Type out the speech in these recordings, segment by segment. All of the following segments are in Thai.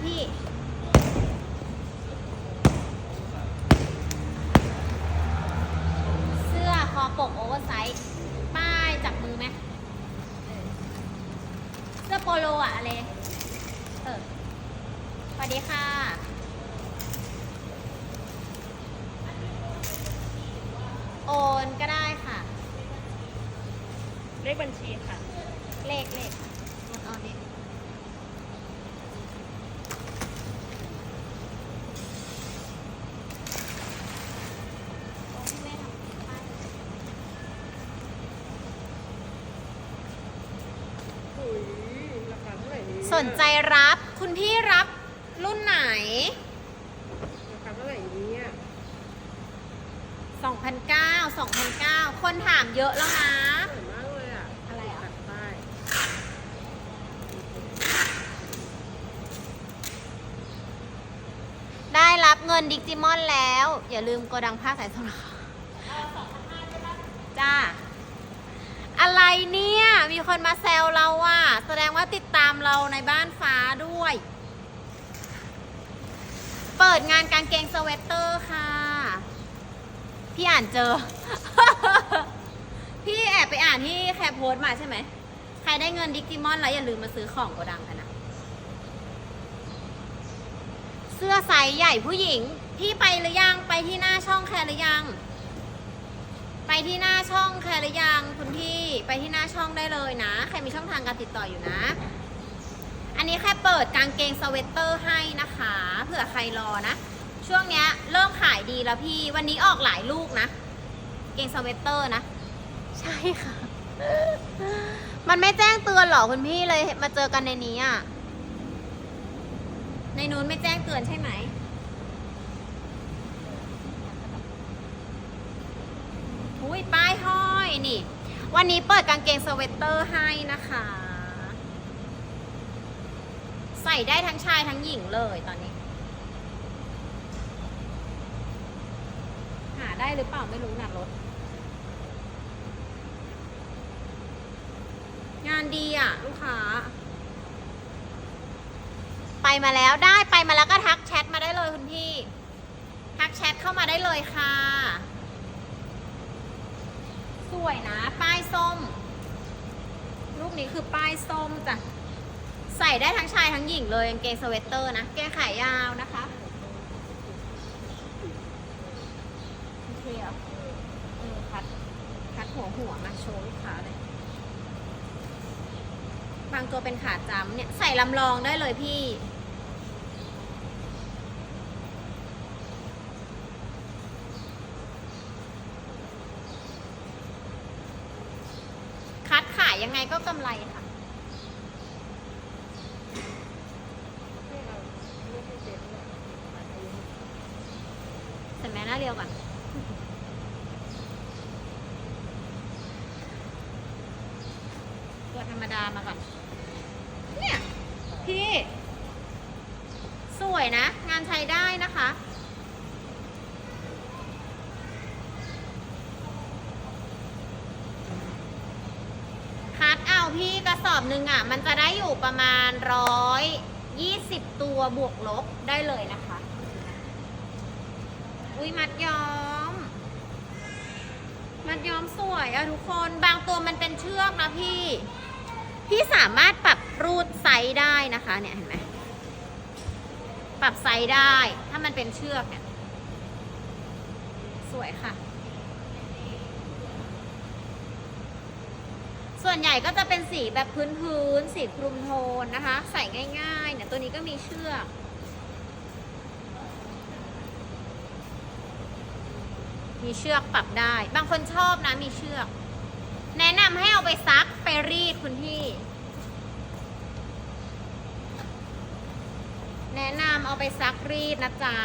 แล้วพี่ เสื้อคอปกโอเวอร์ไซส์ป้ายจับมือไหมเออเสื้อโปโลอะอะไรเออสวัสดีค่ะ โอนก็ได้ค่ะ เลขบัญชีค่ะ เลขเลขโอนเอาดิโอ้พี่แม่ทำป้าย อุ้ยราคาเท่าไหร่เนี่ยสนใจรับคุณพี่รับรุ่นไหนราคาเท่าไหร่เนี่ย2,009 2,009 คนถามเยอะแล้วนะ สวยมากเลยอะอะไรอะ ตัดป้ายได้รับเงินดิจิมอนแล้ว อย่าลืมโกดังผ้าสายสนนะคะจ้า อะไรเนี่ย มีคนมาแซวเราอะ แสดงว่าติดตามเราในบ้านฟ้าด้วย เปิดงานกางเกงสเวตเตอร์ค่ะ พี่อ่านเจอ พี่แอบไปอ่านที่แคปโพสมาใช่ไหม ใครได้เงินดิจิมอนแล้วอย่าลืมมาซื้อของโกดังกันนะ เสื้อไซส์ใหญ่ผู้หญิง พี่ไปหรือยัง ไปที่หน้าช่องแคร์หรือยัง ไปที่หน้าช่องแคร์หรือยัง ไปที่หน้าช่องได้เลยนะ ใครมีช่องทางการติดต่ออยู่นะ อันนี้แค่เปิดกางเกงสเวตเตอร์ให้นะคะเผื่อใครรอนะ ช่วงเนี้ยเริ่มขายดีแล้วพี่ วันนี้ออกหลายลูกนะ เกงสเวตเตอร์นะ ใช่ค่ะ มันไม่แจ้งเตือนหรอคุณพี่เลยมาเจอกันในนี้อะ ในนู้นไม่แจ้งเตือนใช่ไหมอุ้ยป้ายห้อยนี่ วันนี้เปิดกางเกงสเวตเตอร์ให้นะคะ ใส่ได้ทั้งชายทั้งหญิงเลยตอนนี้ หาได้หรือเปล่าไม่รู้นะรถ งานดีอะ ลูกค้า ไปมาแล้วได้ไปมาแล้วก็ทักแชทมาได้เลยคุณพี่ ทักแชทเข้ามาได้เลยค่ะ วยนะ ป้ายส้มรูปนี้คือป้ายส้มจ้ะ ใส่ได้ทั้งชายทั้งหญิงเลยกางเกงสเวตเตอร์นะ แกขายยาวนะคะโอเคอเออคัดคัดหัวหัวมาโชว์ลูกค้าเลยบางตัวเป็นขาจำเนี่ย ใส่ลำลองได้เลยพี่ คัดขายยั งไงก็กำไรค่ะไม่เอาไม่ให้เจ็บเลยตัดอายุใส่แม่หน้าเรียวก่อน ตัวธรรมดามาก่อน เนี่ย พี่ สวยนะ งานใช้ได้นะคะ คัดเอาพี่กระ สอบหนึ่งอะ มันจะได้อยู่ประมาณร้อยยี่สิบตัวบวกลบได้เลยนะคะ อุ้ยมัดย้อม มัดย้อมสวยอะทุกคนบางตัวมันเป็นเชือกนะพี่ พี่สามารถปรับรูดไซส์ได้นะคะเนี่ยเห็นไหมปรับไซส์ได้ ถ้ามันเป็นเชือกเนี่ย สวยค่ะ ส่วนใหญ่ก็จะเป็นสีแบบพื้นๆสีคลุมโทนนะคะ ใส่ง่ายๆเนี่ยตัวนี้ก็มีเชือกมีเชือกปรับได้ บางคนชอบนะมีเชือก แนะนำให้เอาไปซักไปรีดคุณพี่ แนะนำเอาไปซักรีดนะจ๊ะ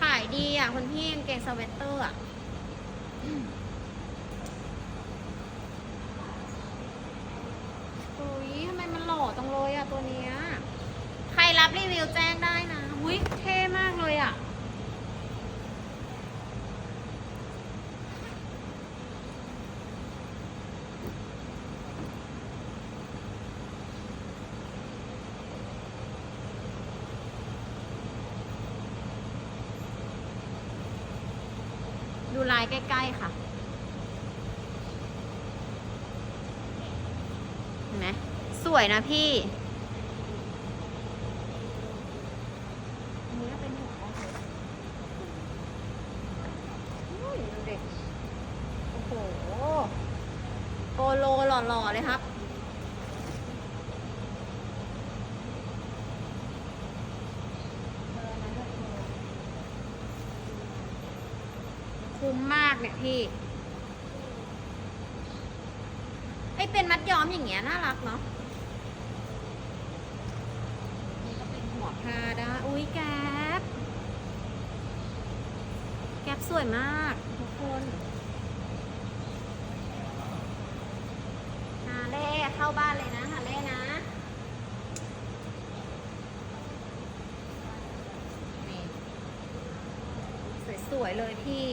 ขายดีอะคุณพี่กางเกงสเวตเตอร์อะ อุ้ยทำไมมันหล่อจังเลยอะตัวเนี้ย ใครรับรีวิวแจ้งได้นะอุ้ยเท่มากเลยอะูลายใกล้ ๆ ค่ะ เห็นไหมสวยนะพี่ อันนี้ก็เป็นหัวได้เลยอุ้ยดูเด็ก โอ้โห โปโลหล่อๆเลยครับ เออนั่นก็คือ คุ้มมาก เนี่ยพี่ไอเป็นมัดย้อมอย่างเงี้ยน่ารักเนาะนี่ก็เป็นหัวพาด้าอุ้ยแก๊ปแก๊ปสวยมากทุกคนฮาเล่เข้าบ้านเลยนะฮาเล่นะนี่สวยๆเลยพี่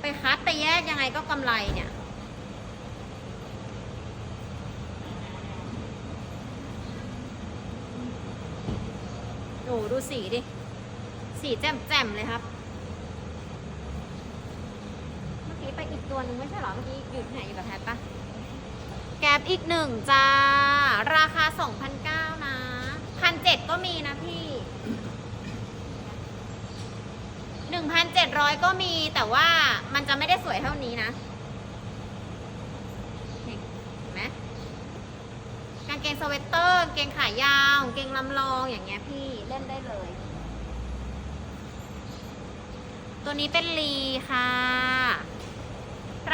ไปคัดไปแยกยังไงก็กำไรเนี่ย โอ้ดูสีดิ สีแจ่มๆเลยครับ เมื่อกี้ไปอีกตัวหนึ่งไม่ใช่หรอ เมื่อกี้หยุดไหนอยู่กับแพทปะแกปอีกหนึ่งจ้า ราคา2,009นะพันเจ็ดก็มีนะพี่1,700ก็มีแต่ว่ามันจะไม่ได้ส วยเท่านี้นะนี่เห็นไหมกางเกงสเวตเตอร์กางเกงขายาวกางเกงลำลองอย่างเงี้ยพี่เล่นได้เลย ตัวนี้เป็นลีค่ะ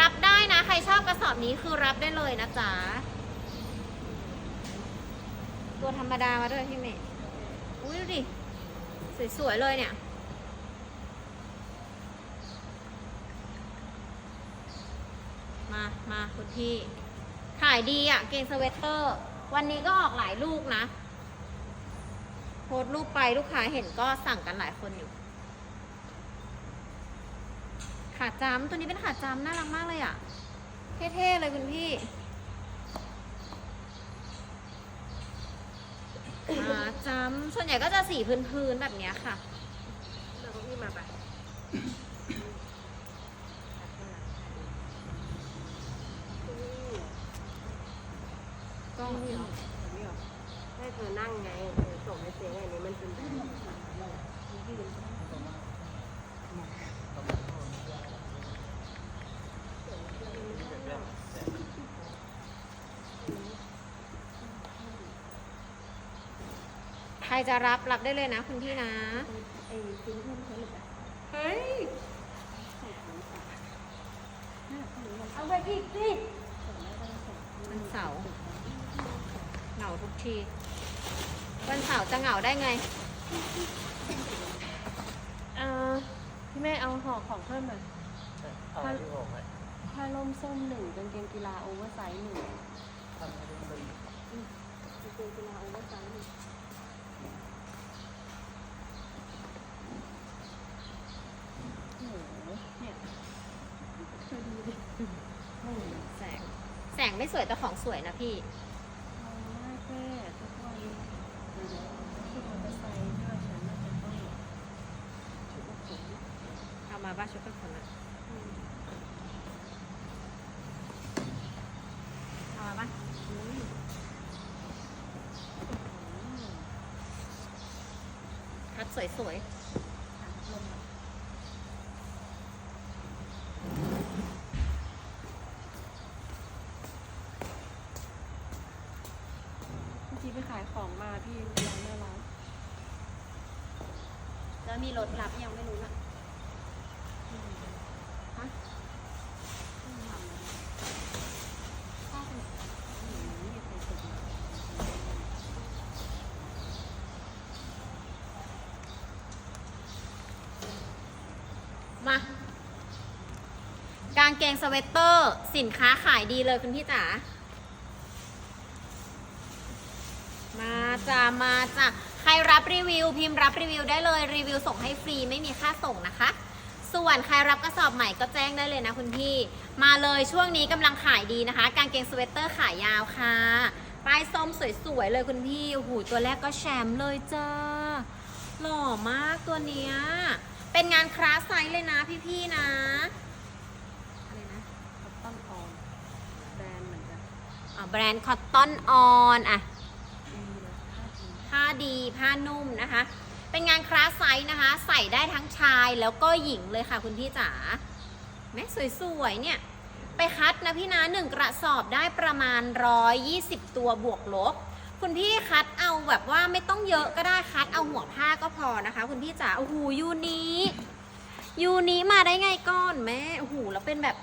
รับได้นะ ใครชอบกระสอบนี้คือรับได้เลยนะจ๊ะตัวธรรมดามาด้วยพี่เมย์อุ้ยดูดิ สวยๆเลยเนี่ย มามาคุณพี่ ขายดีอะ่ะ เกงสเวตเตอร์ วันนี้ก็ออกหลายลูกนะ โพสรูปไปลูกค้าเห็นก็สั่งกันหลายคนอยู่ ขาจำตัวนี้เป็นขาจำน่ารักมากเลยอะ่ะ เท่ๆเลยคุณพี่ขาจำส่วนใหญ่ก็จะสีพื้นๆแบบเนี้ยค่ะเราก็พี่มาไปกล้องนี่เหรอนี่เหรอให้ เธอนั่งไงเธอส่งให้เจ๊ไงนี่มันเป็นแบบใครจะรับรับได้เลยนะคุณพี่นะ ไอ้ชิ้นเพื่อนเขาหรือเปล่าเฮ้ย เอาไปอีกสิ มันเสาร์เหงาทุกที วันเสาร์จะเหงาได้ไงเอ่อพี่แม่เอาห่อของเพิ่มหน่อยเอาอะไรที่ผมให้ผ้าล่มส้มหนึ่งกางเกงกีฬาโอเวอร์ไซส์หนึ่งทำให้ดูเป็นกางเกงกีฬาโอเวอร์ไซส์หนึ่งโอ้โหเนี่ยเธอดูดิแสง แสงไม่สวยแต่ของสวยนะพี่ เอามากแม่ทุกวันที่มอเตอร์ไซค์ด้วยฉันน่าจะต้องชุดกระสุนามาบ้าชุดเป็นคนละเอามาบ้าอืมคัดสวยลมอะเมื่อกี้ไปขายของมาพี่ร้านหน้าร้าน ๆ แล้วมีรถรับยังไม่รู้นะฮะป้าเป็นมา กางเกงสเวตเตอร์ สินค้าขายดีเลยคุณพี่จ๋า มาจ้ามาจ้าใครรับรีวิว พิมพ์รับรีวิวได้เลยรีวิวส่งให้ฟรีไม่มีค่าส่งนะคะ ส่วนใครรับกระสอบใหม่ก็แจ้งได้เลยนะคุณพี่ มาเลยช่วงนี้กำลังขายดีนะคะ กางเกงสเวตเตอร์ขายยาวค่ะป้ายส้มสวยๆเลยคุณพี่โอ้โหตัวแรกก็แชมป์เลยจ้าหล่อมากตัวเนี้ยเป็นงานคราสไซส์เลยนะพี่ๆนะ อะไรนะ เขาต้องออมแบรนด์เหมือนกัน อ่า แบรนด์คอตตอนออนอะผ้าดีผ้านุ่มนะคะ เป็นงานคลาสไซส์นะคะ ใส่ได้ทั้งชายแล้วก็หญิงเลยค่ะคุณพี่จ๋าแม่สวยๆเนี่ยไปคัดนะพี่นะหนึ่งกระสอบได้ประมาณ 120 ตัวบวกลบ คุณพี่คัดเอาแบบว่าไม่ต้องเยอะก็ได้คัดเอาหัวผ้าก็พอนะคะ คุณพี่จ๋าโอ้โหยูนี้ยูนี้มาได้ไงก้อนแม่โอ้โหแล้วเป็นแบบ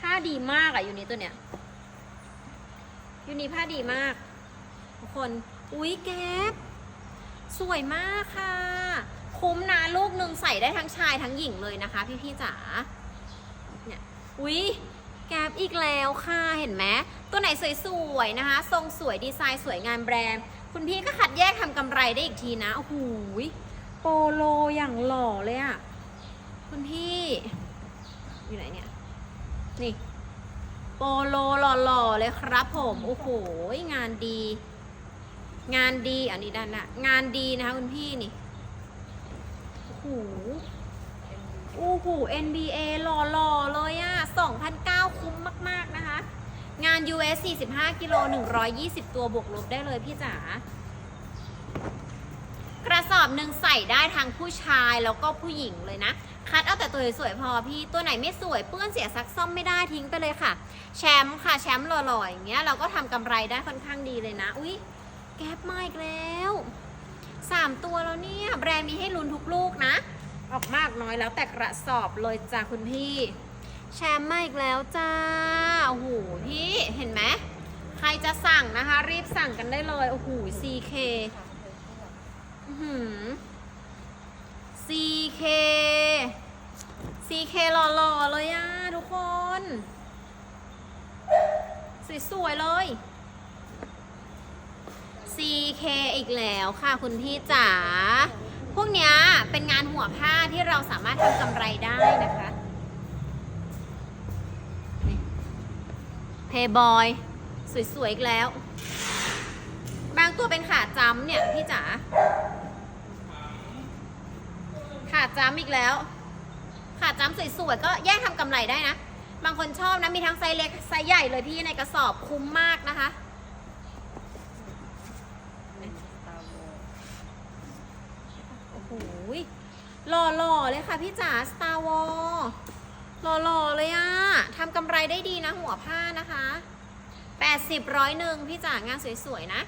ผ้าดีมากอะยูนี้ตัวเนี้ย ยูนีผ้าดีมาก ทุกคน อุ๊ยแก๊ปสวยมากค่ะ คุ้มนะลูกหนึ่งใส่ได้ทั้งชายทั้งหญิงเลยนะคะ พี่พี่จ๋า เนี่ย อุ๊ยแก๊ปอีกแล้วค่ะ เห็นไหม ตัวไหนสวยๆนะคะ ทรงสวยดีไซน์สวยงามแบรนด์ คุณพี่ก็ขัดแยกทำกำไรได้อีกทีนะ โอ้โหโปโลอย่างหล่อเลยอะ คุณพี่ อยู่ไหนเนี่ย นี่ โปโลหล่อๆเลยครับผมโอ้โหงานดี งานดีอันนี้ด้านละงานดีนะคะคุณพี่นี่โอ้โหโอ้โห NBA หล่อๆเลยอะ2,009คุ้มมากๆนะคะ งาน US 45กิโล120 ตัวบวกลบได้เลยพี่จ๋า ระสอบหนึ่งใส่ได้ทั้งผู้ชายแล้วก็ผู้หญิงเลยนะ คัดเอาแต่ตัวสวยๆพอพี่ ตัวไหนไม่สวยเปื้อนเสียซักซ่อมไม่ได้ทิ้งไปเลยค่ะ แชมป์ค่ะแชมป์หล่อๆอย่างเงี้ยเราก็ทำกำไรได้ค่อนข้างดีเลยนะ อุ๊ย แก๊ปมาอีกแล้วสามตัวแล้วเนี่ยแบรนด์มีให้ลุ้นทุกลูกนะ ออกมากน้อยแล้วแต่กระสอบเลยจ้าคุณพี่ แชมป์มาอีกแล้วจ้าโอ้โหพี่เห็นไหมใครจะสั่งนะคะ รีบสั่งกันได้เลยโอ้โห CK CK CK หล่อๆเลยอะทุกคน สวยๆเลย CK อีกแล้วค่ะคุณพี่จ๋า พวกเนี้ยเป็นงานหัวผ้าที่เราสามารถทำกำไรได้นะคะเพย์บอยสวยๆอีกแล้ว บางตัวเป็นขาจำเนี่ย พี่จ๋า ขาดจ้ำอีกแล้ว ขาดจ้ำสวยๆก็แยกทำกำไรได้นะ บางคนชอบนะ มีทั้งไซส์เล็กไซส์ใหญ่เลยพี่ในกระสอบคุ้มมากนะคะโอ้โหหล่อๆเลยค่ะพี่จ๋า Star War หล่อๆเลยอะทำกำไรได้ดีนะหัวผ้านะคะ80ร้อยหนึ่งพี่จ๋างานสวยๆนะ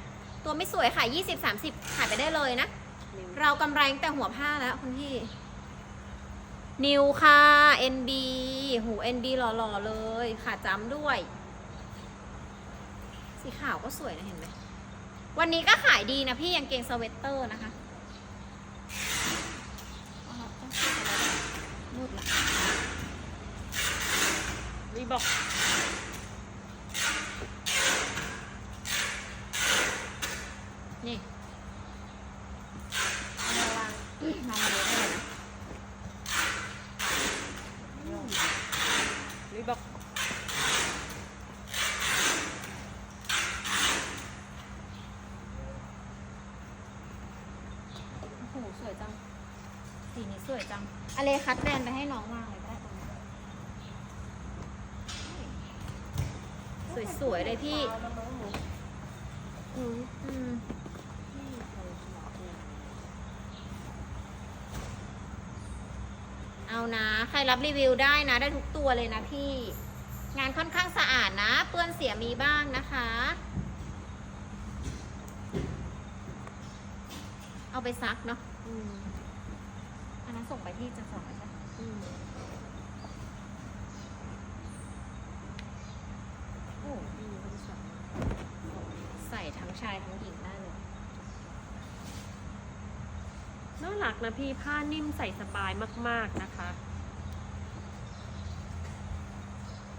ตัวไม่สวยค่ะ20 30 ขายไปได้เลยนะ เรากำไรตั้งแต่หัวผ้าแล้วคุณพี่ นิวค่ะ NB หู NB หล่อๆเลยขาจ้ำด้วย สีขาวก็สวยนะเห็นไหม วันนี้ก็ขายดีนะพี่ยังเกงสเวตเตอร์นะคะอ๋อต้องพูดอะวยมืดละรีบอก นี่เอามาวางนำมาเลยได้เลยนะ รีบอก โอ้โห สวยจัง สีนี้สวยจังอะไร คัดแบรนด์ไปให้น้องวางเลยก็ได้ตรงนี้สวยๆเลยพี่อืมเอานะ ใครรับรีวิวได้นะ ได้ทุกตัวเลยนะพี่ งานค่อนข้างสะอาดนะ เปื้อนเสียมีบ้างนะคะ เอาไปซักเนาะ ส่งไปที่จะส่งไปใช่ไหมอืมโอ้พี่เขาจะสั่งใส่ทั้งชายทั้งหญิงได้เลย น่ารักนะพี่ผ้านิ่มใส่สบายมากๆนะคะ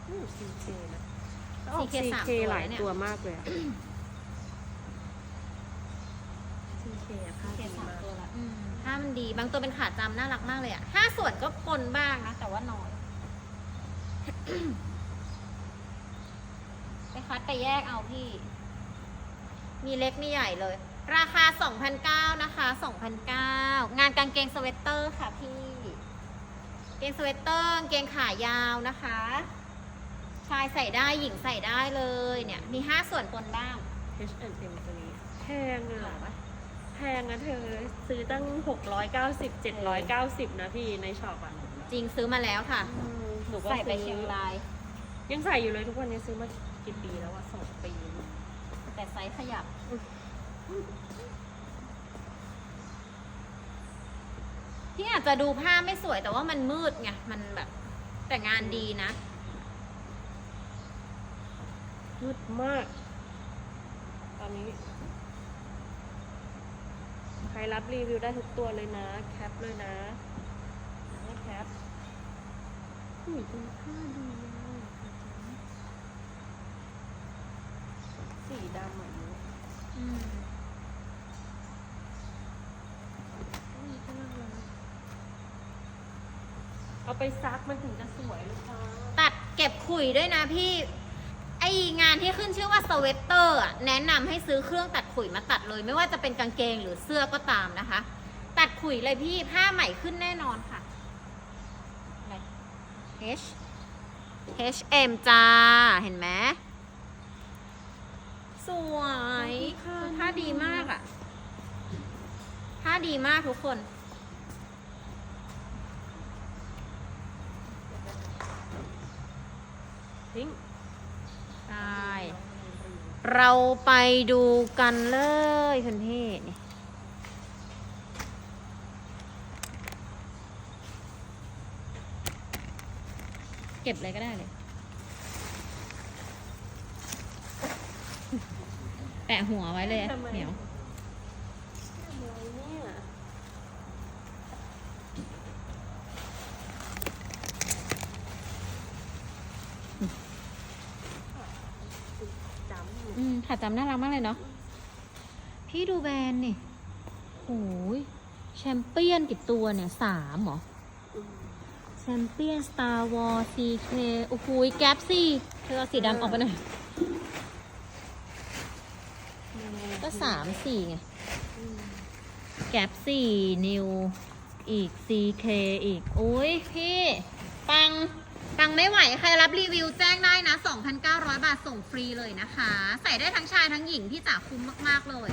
อืม CK นะแล้วออก CK สาม CK ตัวหลายเนี่ย ตัวมากเลยอะ CK อะผ้าเคดี มถ้ามันดี บางตัวเป็นขาจำน่ารักมากเลยอะห้าส่วนก็ปนบ้างนะ แต่ว่าน้อย ไปคัดไปแยกเอาพี่ มีเล็กมีใหญ่เลย ราคา2,009นะคะ2,009งานกางเกงสเวตเตอร์ค่ะพี่ เกงสเวตเตอร์กางเกงขายาวนะคะ ชายใส่ได้หญิงใส่ได้เลยเนี่ย มีห้าส่วนบนบ้าง H&M ตัวนี้แพงอะ แพงนะเธอ ซื้อตั้ง 690 790 นะพี่ในช็อปอะจริงซื้อมาแล้วค่ะ หนูก็ใส่ไปซื้อเชียงราย ยังใส่อยู่เลยทุกวันนี้ซื้อมากี่ปีแล้วอะสองปี แต่ไซส์ขยับที่อาจจะดูผ้าไม่สวยแต่ว่ามันมืดไง มันแบบแต่งานดีนะมืดมาก ตอนนี้ ใครรับรีวิวได้ทุกตัวเลยนะ แคปเลยนะแคปอุ้ยคุณค่าดีสีดำเหมือนอืมอุ้ยก็น่ารักเอาไปซักมันถึงจะสวยลูกค้า ตัดเก็บขุยด้วยนะพี่ งานที่ขึ้นชื่อว่าสเวตเตอร์อะแนะนำให้ซื้อเครื่องตัดขุยมาตัดเลย ไม่ว่าจะเป็นกางเกงหรือเสื้อก็ตามนะคะ ตัดขุยเลยพี่ผ้าใหม่ขึ้นแน่นอนค่ะอะไร H H M จ้า เห็นไหมสวยคือผ้าดีมากอะผ้าดีมากทุกคนทิ้ง ใช่เราไปดูกันเลยคุณพี่นี่เก็บอะไรก็ได้เลย แปะหัวไว้เลยเหนียว อะไรเนี่ยจำ อืมขาจำน่ารักมากเลยเนาะ พี่ดูแบรนด์นี่โอ้ยแชมเปี้ยนกี่ตัวเนี่ยสามเหรอ แชมเปี้ยนสตาร์วอลซีเคโอ้โหแก๊ปซี่เธอเอาสีดำออกไปหน่อย ก็สามสี่ไง แก๊ปสี่นิว อีก CK อีกอุ้ยพี่ ปัง ปังไม่ไหว ใครรับรีวิวแจ้งได้นะ 2,900 บาทส่งฟรีเลยนะคะ ใส่ได้ทั้งชายทั้งหญิงพี่จ๋าคุ้มมาก ๆ เลย